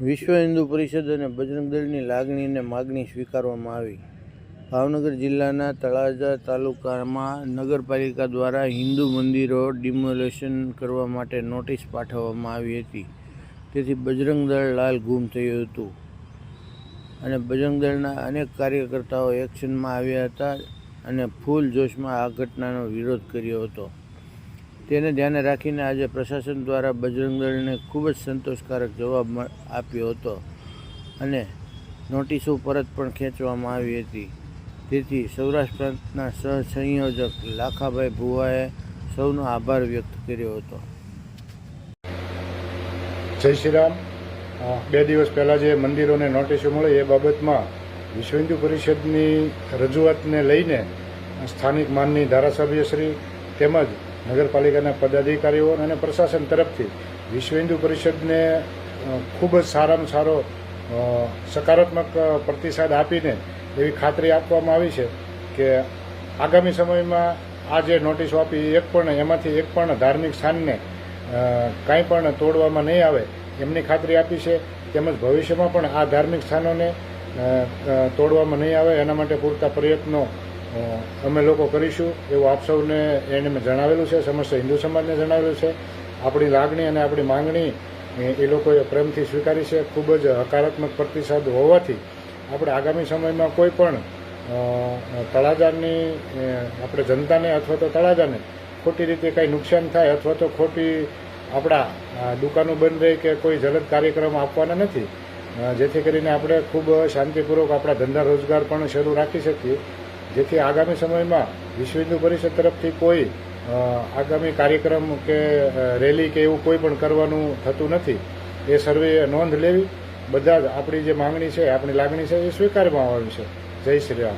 વિશ્વ હિન્દુ પરિષદ અને બજરંગ દળની લાગણી અને માગણી સ્વીકારવામાં આવી. ભાવનગર જિલ્લાના તળાજા તાલુકામાં નગરપાલિકા દ્વારા હિન્દુ મંદિરો ડિમોલેશન કરવા માટે નોટિસ પાઠવવામાં આવી હતી. તેથી બજરંગ દળ લાલ ગુમ થયું હતું. અને બજરંગ દળના અનેક કાર્યકર્તાઓ એક્શનમાં આવ્યા હતા અને ફૂલ જોશમાં આ ઘટનાનો વિરોધ કર્યો હતો. તેને ધ્યાને રાખીને આજે પ્રશાસન દ્વારા બજરંગ દળને ખૂબ જ સંતોષકારક જવાબ આપ્યો હતો અને નોટિસો પરત પણ ખેંચવામાં આવી હતી. તેથી સૌરાષ્ટ્ર પ્રાંતના સહસંયોજક લાખાભાઈ ભુવાએ સૌનો આભાર વ્યક્ત કર્યો હતો. જય શ્રી રામ બે દિવસ પહેલાં જે મંદિરોને નોટિસો મળી એ બાબતમાં વિશ્વ હિન્દુ પરિષદની રજૂઆતને લઈને સ્થાનિક માનની ધારાસભ્યશ્રી તેમજ નગરપાલિકાના પદાધિકારીઓ અને પ્રશાસન તરફથી વિશ્વ હિન્દુ પરિષદને ખૂબ જ સારામાં સારો સકારાત્મક પ્રતિસાદ આપીને એવી ખાતરી આપવામાં આવી છે કે આગામી સમયમાં આ જે નોટિસો આપી એક પણ, એમાંથી એક પણ ધાર્મિક સ્થાનને કાંઈ પણ તોડવામાં નહીં આવે એમની ખાતરી આપી છે. તેમજ ભવિષ્યમાં પણ આ ધાર્મિક સ્થાનોને તોડવામાં નહીં આવે એના માટે પૂરતા પ્રયત્નો અમે લોકો કરીશું એવું આપ સૌને એને મેં જણાવેલું છે, સમસ્ત હિન્દુ સમાજને જણાવેલું છે. આપણી લાગણી અને આપણી માંગણી એ- એ લોકોએ પ્રેમથી સ્વીકારી છે. ખૂબ જ હકારાત્મક પ્રતિસાદ હોવાથી આપણે આગામી સમયમાં કોઈ પણ તળાજાની આપણે જનતાને અથવા તો તળાજાને ખોટી રીતે કાંઈ નુકસાન થાય અથવા તો ખોટી આપણા દુકાનો બંધ રહે કે કોઈ જલદ કાર્યક્રમ આપવાના નથી. જેથી કરીને આપણે ખૂબ શાંતિપૂર્વક આપણા ધંધા રોજગાર પણ શરૂ રાખી શકીએ. જેથી આગામી સમયમાં વિશ્વ હિન્દુ પરિષદ તરફથી કોઈ આગામી કાર્યક્રમ કે રેલી કે એવું કોઈ પણ કરવાનું થતું નથી. એ સર્વે નોંધ લેવી. બધા જ આપણી જે માંગણી છે, આપણી લાગણી છે, એ સ્વીકારવામાં આવી છે. જય શ્રી રામ.